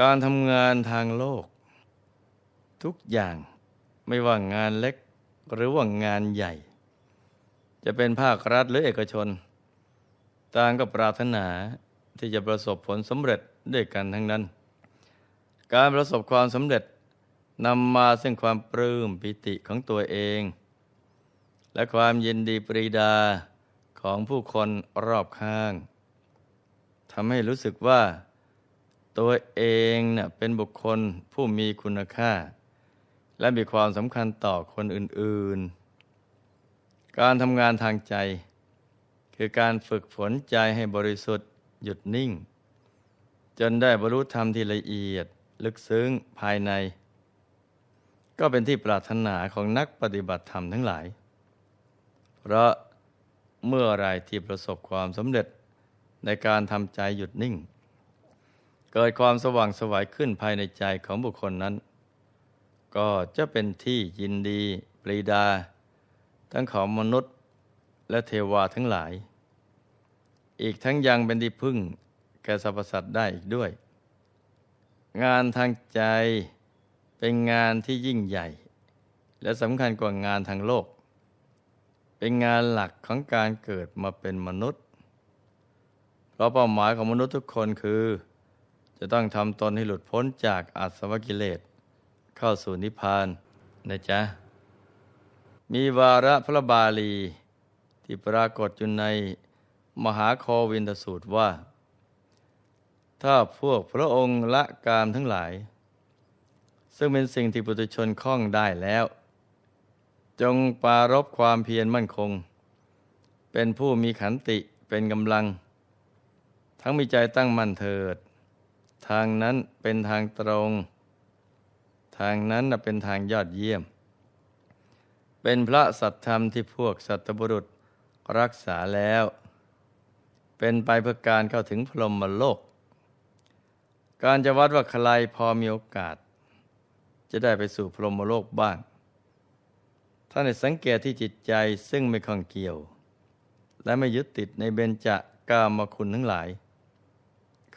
การทำงานทางโลก ทุกอย่างไม่ว่างานเล็กหรือว่างานใหญ่ จะเป็นภาครัฐหรือเอกชน ต่างก็ปรารถนาที่จะประสบผลสำเร็จด้วยกันทั้งนั้น การประสบความสำเร็จนำมาซึ่งความปลื้มปิติของตัวเอง และความยินดีปรีดาของผู้คนรอบข้างทำให้รู้สึกว่า ตัวเองเน่ะเป็นบุคคลผู้มีคุณค่า และมีความสำคัญต่อคนอื่น ๆ การทำงานทางใจ คือการฝึกฝนใจให้บริสุทธิ์หยุดนิ่ง จนได้บรรลุธรรมที่ละเอียด ลึกซึ้งภายใน ก็เป็นที่ปรารถนาของนักปฏิบัติธรรมทั้งหลาย เพราะเมื่อไรที่ประสบความสำเร็จในการทำใจหยุดนิ่ง เกิดความสว่างสวายขึ้นภายในใจของบุคคลนั้น ก็จะเป็นที่ยินดีปรีดา ทั้งของมนุษย์และเทวาทั้งหลาย อีกทั้งยังเป็นที่พึ่งแก่สรรพสัตว์ได้อีกด้วย งานทางใจเป็นงานที่ยิ่งใหญ่ และสำคัญกว่างานทางโลก เป็นงานหลักของการเกิดมาเป็นมนุษย์ เพราะเป้าหมายของมนุษย์ทุกคนคือ จะต้องทำตนให้หลุดพ้นจากอาสวะกิเลส เข้าสู่นิพพานนะจ๊ะ มีวาระพระบาลี ที่ปรากฏอยู่ในมหาโควินทสูตรว่า ถ้าพวกพระองค์ละกามทั้งหลาย ซึ่งเป็นสิ่งที่ปุถุชนคล่องได้แล้ว จงปรารบความเพียรมั่นคง เป็นผู้มีขันติเป็นกำลัง ทั้งมีใจตั้งมั่นเถิด ทางนั้นเป็นทางตรง ทางนั้นเป็นทางยอดเยี่ยม เป็นพระสัตธรรมที่พวกสัตบุรุษรักษาแล้ว เป็นไปเพื่อการเข้าถึงพรหมโลก การจะวัดว่าใครพอมีโอกาส จะได้ไปสู่พรหมโลกบ้างท่านสังเกตที่จิตใจซึ่งไม่ข้องเกี่ยว และไม่ยึดติดในเบญจากามคุณทั้งหลาย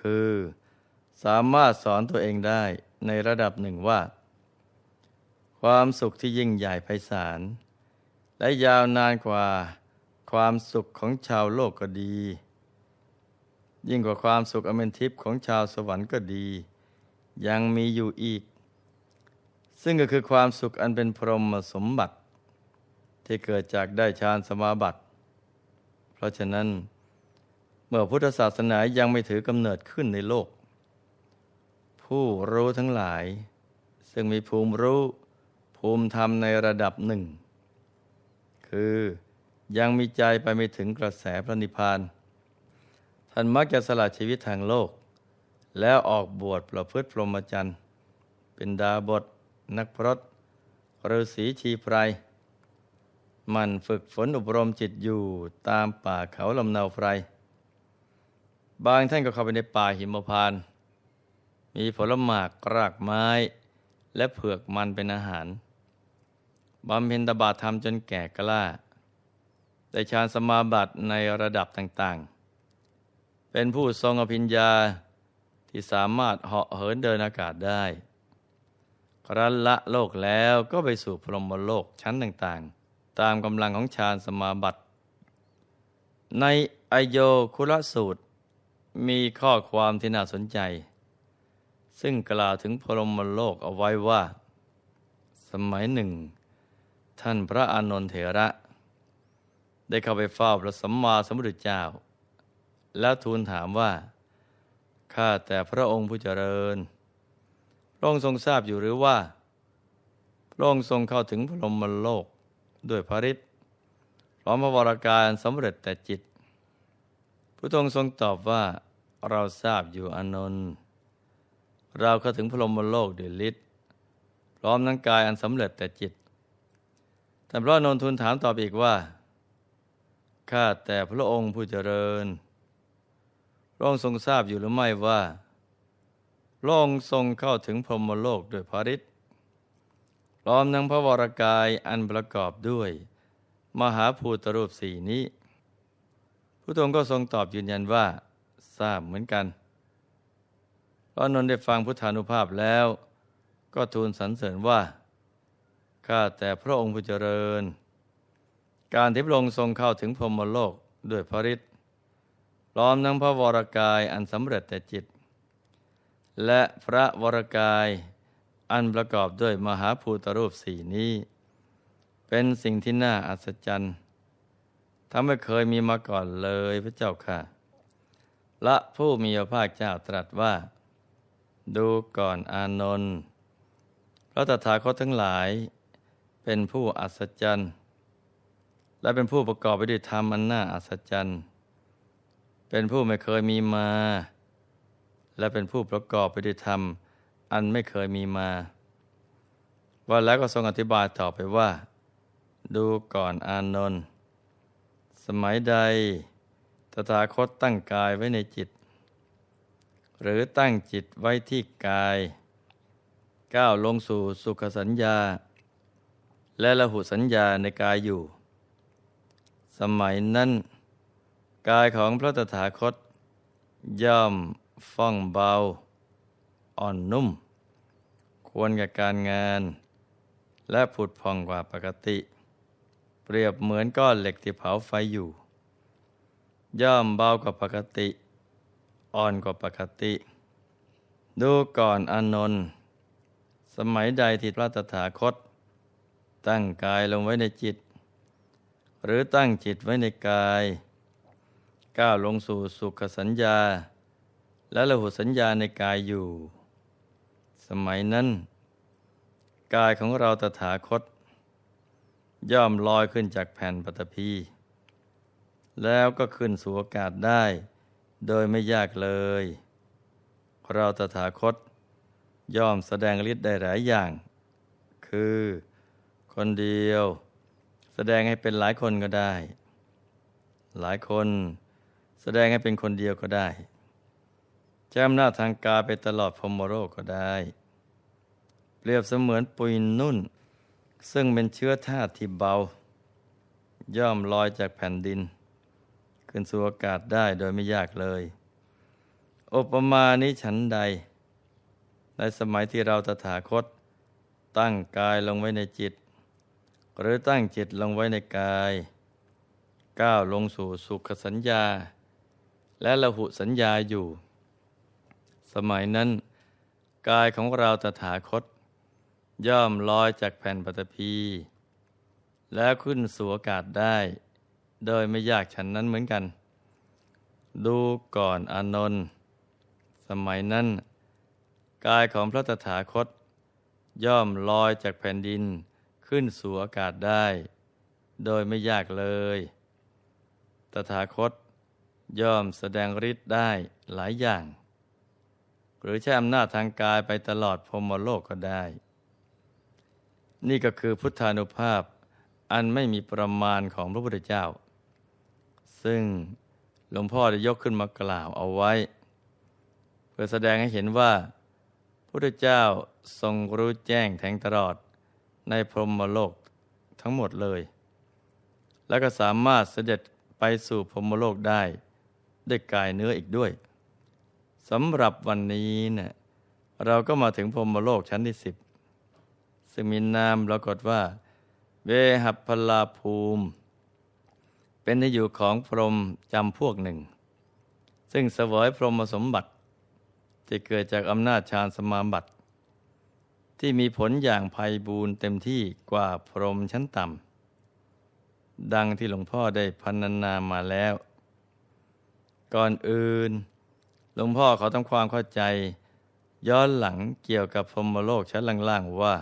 คือ สามารถสอนตัวเองได้ในระดับหนึ่งว่า ความสุขที่ยิ่งใหญ่ไพศาล และยาวนานกว่าความสุขของชาวโลกก็ดี ยิ่งกว่าความสุขอเมนทิพย์ของชาวสวรรค์ก็ดี ยังมีอยู่อีก ซึ่งก็คือความสุขอันเป็นพรหมสมบัติ ที่เกิดจากได้ฌานสมาบัติ เพราะฉะนั้น เมื่อพุทธศาสนายังไม่ถือกำเนิดขึ้นในโลก ผู้รู้ทั้งหลาย ซึ่งมีภูมิรู้ ภูมิธรรมในระดับหนึ่ง คือยังมีใจไปไม่ถึงกระแสพระนิพพาน ท่านมักจะสละชีวิตทางโลก แล้วออกบวชประพฤติพรหมจรรย์ เป็นดาบท นักพรตฤาษีชีไพรมันฝึกฝนอบรมจิตอยู่ตามป่าเขาลำเนาไพรบางท่านก็เข้าไปในป่าหิมพานต์ มีผลหมากรากไม้ และเผือกมันเป็นอาหารบำเพ็ญตบะธรรมจนแก่กล้า ได้ฌานสมาบัติในระดับต่างๆ เป็นผู้ทรงอภิญญาที่สามารถเหาะเหินเดินอากาศได้ ครั้นละโลกแล้วก็ไปสู่พรหมโลกชั้นต่างๆ ตามกำลังของฌานสมาบัติ ในอโยคุลสูตร มีข้อความที่น่าสนใจ ซึ่งกล่าวถึงพรหมโลกเอาไว้ว่า สมัยหนึ่ง ท่านพระอานนทเถระ ได้เข้าไปเฝ้าพระสัมมาสัมพุทธเจ้า แล้วทูลถามว่า ข้าแต่พระองค์ผู้เจริญ พระองค์ทรงทราบอยู่หรือว่า พระองค์ทรงเข้าถึงพรหมโลกด้วยพระฤทธิ์พร้อมพระวรากายสำเร็จแต่จิตพระองค์ทรงตอบว่าเราทราบอยู่อานนท์ เราเข้าถึงพรหมโลกด้วยฤทธิ์พร้อมทั้งกายอันสำเร็จแต่จิตท่านพระนนท์ทูลถามตอบอีกว่า ข้าแต่พระองค์ผู้เจริญพระองค์ทรงทราบอยู่หรือไม่ว่าพระองค์ทรงเข้าถึงพรหมโลกด้วยพระฤทธิ์พร้อมทั้งพระวรากายอันประกอบด้วย มหาภูตรูปสี่นี้พระองก็ทรงตอบยืนยันว่า ทราบเหมือนกัน พระอานนท์ได้ฟังพุทธานุภาพแล้ว ก็ทูลสรรเสริญว่า ข้าแต่พระองค์ผู้เจริญ การที่พระองค์ทรงเข้าถึงพรมโลกด้วยพระฤทธิ์พร้อมทั้งพระวรกายอันสำเร็จแต่จิต และพระวรกายอันประกอบด้วยมหาภูตรูปสี่นี้ เป็นสิ่งที่น่าอัศจรรย์ทั้งไม่เคยมีมาก่อนเลยพระเจ้าค่ะ และผู้มีพระภาคเจ้าตรัสว่า ดูก่อนอานนท์พระตถาคตทั้งหลาย เป็นผู้อัศจรรย์ และเป็นผู้ประกอบไปด้วยธรรมอันน่าอัศจรรย์ เป็นผู้ไม่เคยมีมา และเป็นผู้ประกอบไปด้วยธรรม อันไม่เคยมีมาว่าแล้วก็ทรงอธิบายต่อไปว่า ดูก่อนอานนท์สมัยใดตถาคตตั้งกายไว้ในจิต หรือตั้งจิตไว้ที่กาย ก้าวลงสู่สุขสัญญา และละหุสัญญาในกายอยู่ สมัยนั้น กายของพระตถาคต ย่อมฟ่องเบา อ่อนนุ่ม ควรกับการงาน และผุดพองกว่าปกติ เปรียบเหมือนก้อนเหล็กที่เผาไฟอยู่ ย่อมเบากว่าปกติ อ่อนกว่าปกติ ดูก่อนอานนท์สมัยใดที่พระตถาคต ตั้งกายลงไว้ในจิต หรือตั้งจิตไว้ในกาย ก้าวลงสู่สุขสัญญา และละหุสัญญาในกายอยู่ สมัยนั้น กายของเราตถาคต ย่อมลอยขึ้นจากแผ่นปฐพีแล้วก็ขึ้นสู่อากาศได้ โดยไม่ยากเลย เราตถาคตย่อมแสดงฤทธิ์ได้หลายอย่าง คือคนเดียว แสดงให้เป็นหลายคนก็ได้ หลายคนแสดงให้เป็นคนเดียวก็ได้แจมหน้าจทางกายไปตลอดพมโลกก็ได้ เปรียบเสมือนปุยนุ่น ซึ่งเป็นเชื้อธาตุที่เบา ย่อมลอยจากแผ่นดิน ขึ้นสู่อากาศได้โดยไม่ยากเลย อุปมานี้ฉันใด ในสมัยที่เราตถาคต ตั้งกายลงไว้ในจิต หรือตั้งจิตลงไว้ในกาย ก้าวลงสู่สุขสัญญา และละหุสัญญาอยู่ สมัยนั้น กายของเราตถาคต ย่อมลอยจากแผ่นปฐพีแล้วขึ้นสู่อากาศได้ โดยไม่ยากฉันนั้นเหมือนกัน ดูก่อนอานนท์สมัยนั้น กายของพระตถาคต ย่อมลอยจากแผ่นดินขึ้นสู่อากาศได้ โดยไม่ยากเลย ตถาคตย่อมแสดงฤทธิ์ได้หลายอย่าง หรือใช้อำนาจทางกายไปตลอดพรมโลกก็ได้ นี่ก็คือพุทธานุภาพอันไม่มีประมาณของพระพุทธเจ้า ซึ่งหลวงพ่อได้ยกขึ้นมากล่าวเอาไว้ เพื่อแสดงให้เห็นว่าพระพุทธเจ้าทรงรู้แจ้งแทงตลอดในพรหมโลกทั้งหมดเลย และก็สามารถเสด็จไปสู่พรหมโลกได้ด้วยกายเนื้ออีกด้วยสำหรับวันนี้เนะี่ยเราก็มาถึงพรหมโลกชั้นที่สิบซึ่งมีนามปรากฏว่าเวหัพลาภูมิ เป็นที่อยู่ของพรหมจำพวกหนึ่ง ซึ่งเสวยพรหมสมบัติที่เกิดจากอำนาจฌานสมาบัติ ที่มีผลอย่างภัยบูนเต็มที่กว่าพรหมชั้นต่ำดังที่หลวงพ่อได้พันนามาแล้ว ก่อนอื่น หลวงพ่อขาทำความเข้าใจ ย้อนหลังเกี่ยวกับพรหมโลกชั้นล่างๆว่า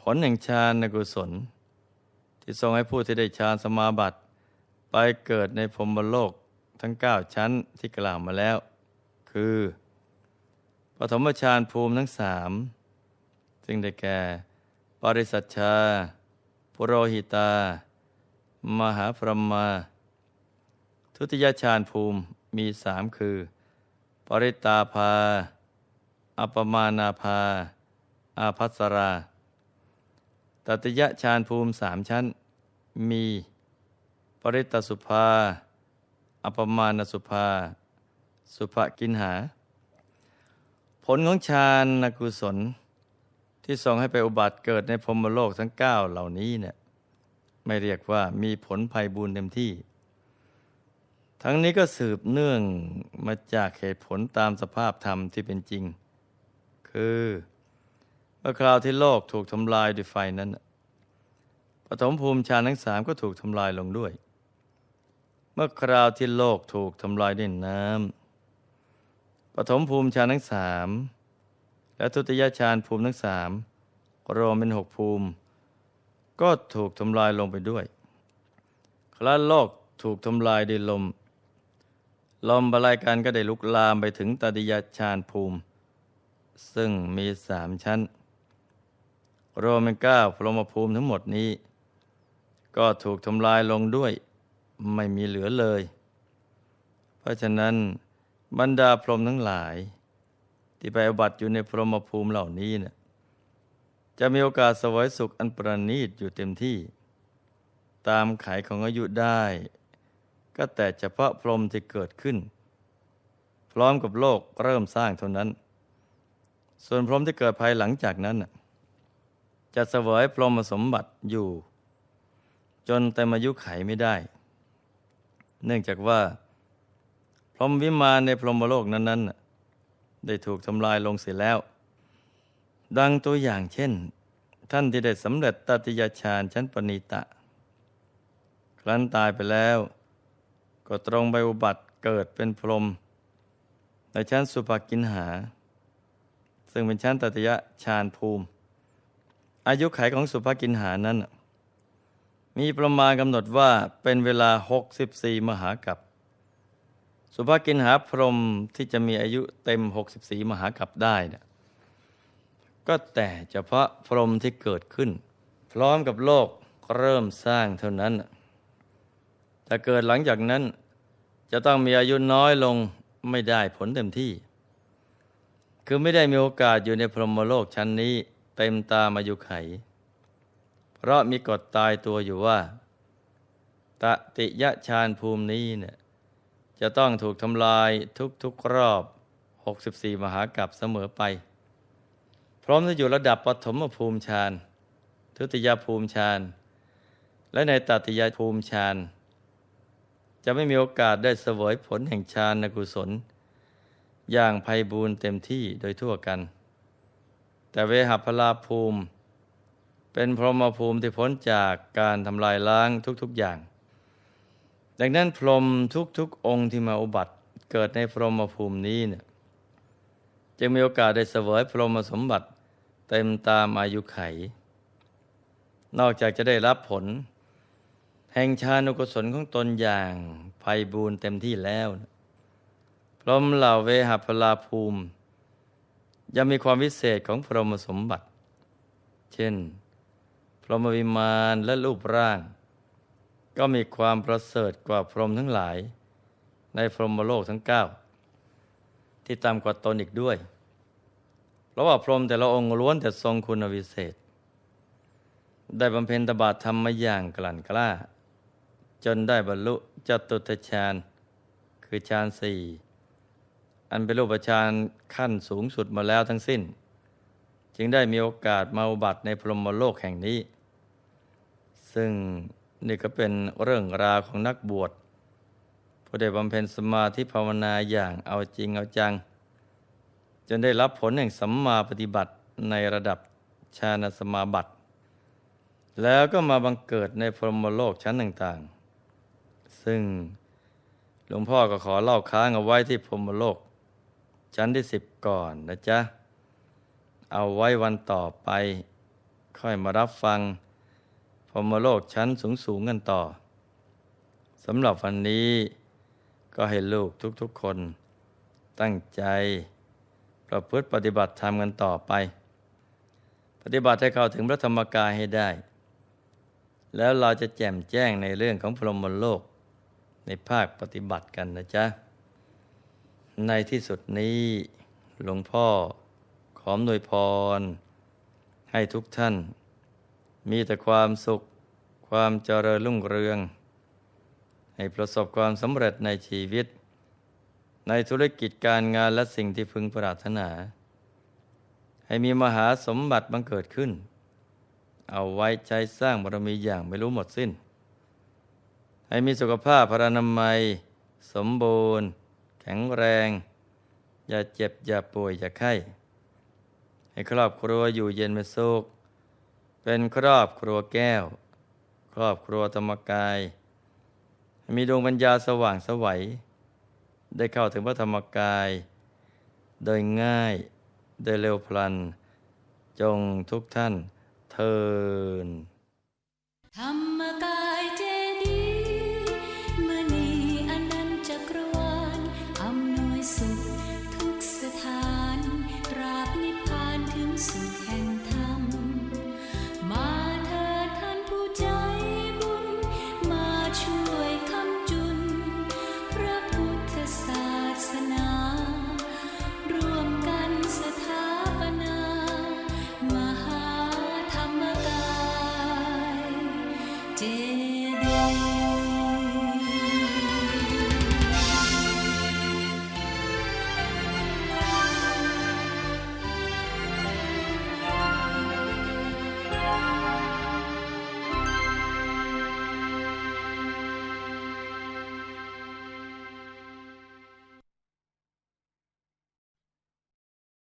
ผลแห่งฌานในกุศล ที่ทรงให้ผู้ที่ได้ฌานสมาบัติ ไปเกิดในพรมโลกทั้งเก้าชั้นที่กล่าวมาแล้ว คือปฐมฌานภูมิทั้งสามซึ่งได้แก่ ปริสัชชา ปุโรหิตา มหาพรหมา ทุติยฌานภูมิมีสามคือ ปริตาภา อัปมานาภา อาภัสรา ตติยฌานภูมิสามชั้น มี ปริตสุภาอัปมาณสุภา สุภกินหา ผลของฌานกุศล ที่ส่งให้ไปอุบัติเกิดในพรมโลกทั้งเก้าเหล่านี้เนี่ยไม่เรียกว่ามีผลภัยบุญเต็มที่ ทั้งนี้ก็สืบเนื่องมาจากเหตุผลตามสภาพธรรมที่เป็นจริง คือเมื่อคราวที่โลกถูกทำลายด้วยไฟนั้น ฐมภูมิฌานทั้งสามก็ถูกทำลายลงด้วย เมื่อคราวที่โลกถูกทำลายด้วยน้ำปฐมภูมิฌานทั้งสามและทุติยฌานภูมิทั้งสามรวมเป็นหกภูมิ ก็ถูกทำลายลงไปด้วยครั้นโลกถูกทำลายด้วยลม ลมบาลายกันก็ได้ลุกลามไปถึงตติยฌานภูมิ ซึ่งมีสามชั้น รวมเป็นเก้าพรหมภูมิทั้งหมดนี้ ก็ถูกทำลายลงด้วยไม่มีเหลือเลย เพราะฉะนั้นบรรดาพรหมทั้งหลาย ที่ไปอบัติอยู่ในพรหมภูมิเหล่านี้เนี่ยจะมีโอกาสสวยสุขอันประณีตอยู่เต็มที่ ตามไขของอายุได้ ก็แต่เฉพาะพรหมที่เกิดขึ้น พร้อมกับโลกเริ่มสร้างเท่านั้น ส่วนพรหมที่เกิดภายหลังจากนั้นน่ะจะเสวยพรหมสมบัติอยู่ จนเต็มอายุไขไม่ได้ เนื่องจากว่า พรหมวิมานในพรหมโลกนั้นๆ ได้ถูกทำลายลงเสียแล้ว ดังตัวอย่างเช่น ท่านที่ได้สำเร็จตติยฌานชั้นปณิตะ ครั้นตายไปแล้ว ก็ตรงไปอุบัติเกิดเป็นพรหมในชั้นสุภกินหา ซึ่งเป็นชั้นตติยฌานภูมิ อายุไขของสุภกินหานั้นน่ะ มีประมาณกำหนดว่าเป็นเวลา 64 มหากัปสุภากินหาพรมที่จะมีอายุเต็ม 64 มหากัปได้นี่ยก็แต่เฉพาะพรมที่เกิดขึ้น พร้อมกับโลกเริ่มสร้างเท่านั้นน่ะแต่เกิดหลังจากนั้น จะต้องมีอายุน้อยลงไม่ได้ผลเต็มที่ คือไม่ได้มีโอกาสอยู่ในพรหมโลกชั้นนี้เต็มตามอายุไข เพราะมีกฎตายตัวอยู่ว่า ตติยะฌานภูมินี้เนี่ยจะต้องถูกทำลายทุกๆรอบ 64 มหากัปเสมอไป พร้อมจะอยู่ระดับปฐมภูมิฌานทุติยภูมิฌานและในตติยภูมิฌานจะไม่มีโอกาสได้เสวยผลแห่งฌานนกุศล อย่างไพบูรณ์เต็มที่โดยทั่วกัน แต่เวหัพลาภูมิ เป็นพรหมภูมิที่พ้นจากการทำลายล้างทุกๆอย่าง ดังนั้นพรหมทุกๆ องค์ที่มาอุบัติเกิดในพรหมภูมินี้เนี่ยจึงมีโอกาสได้เสวยพรหมสมบัติเต็มตามอายุไข นอกจากจะได้รับผล แห่งชานุกุศลของตนอย่างไพบูรณ์เต็มที่แล้ว พรหมเหล่าเวหพลาภูมิ ยังมีความวิเศษของพรหมสมบัติ เช่น รหมวิมานและรูปร่าง ก็มีความประเสริฐกว่าพรหมทั้งหลาย ในพรหมโลกทั้งเก้าที่ต่ำกว่าตนอีกด้วย เพราะว่าพรหมแต่ละองค์ล้วนแต่ทรงคุณวิเศษ ได้บำเพ็ญตบะธรรมมาอย่างกลั่นกล้า จนได้บรรลุจตุตฌานคือฌานสี่อันเป็นรูปฌานขั้นสูงสุดมาแล้วทั้งสิ้น จึงได้มีโอกาสมาอุบัติในพรหมโลกแห่งนี้ ซึ่งนี่ก็เป็นเรื่องราวของนักบวชผู้ได้บำเพ็ญสมาธิภาวนาอย่างเอาจริงเอาจัง จนได้รับผลแห่งสัมมาปฏิบัติในระดับฌานสมาบัติ แล้วก็มาบังเกิดในพรหมโลกชั้นต่างๆ ซึ่งหลวงพ่อก็ขอเล่าค้างเอาไว้ที่พรหมโลก ชั้นที่สิบก่อนนะจ๊ะ เอาไว้วันต่อไป ค่อยมารับฟัง พรหมโลกชั้นสูงๆกันต่อสำหรับวันนี้ก็ให้ลูกทุกๆคน ตั้งใจประพฤติปฏิบัติธรรมกันต่อไป ปฏิบัติให้เข้าถึงพระธรรมกายให้ได้ แล้วเราจะแจ่มแจ้งในเรื่องของพรหมโลกในภาคปฏิบัติกันนะจ๊ะ ในที่สุดนี้หลวงพ่อขอมนวยพร ให้ทุกท่าน มีแต่ความสุข ความเจริญรุ่งเรือง ให้ประสบความสำเร็จในชีวิต ในธุรกิจการงานและสิ่งที่พึงปรารถนา ให้มีมหาสมบัติบังเกิดขึ้น เอาไว้ใช้สร้างบารมีอย่างไม่รู้หมดสิ้น ให้มีสุขภาพพรานามัย สมบูรณ์ แข็งแรง อย่าเจ็บอย่าป่วยอย่าไข้ ให้ครอบครัวอยู่เย็นเป็นสุข เป็นครอบครัวแก้ว ครอบครัวธรรมกาย มีดวงปัญญาสว่างสวัย ได้เข้าถึงพระธรรมกาย โดยง่าย โดยเร็วพลัน จงทุกท่านเทินธรร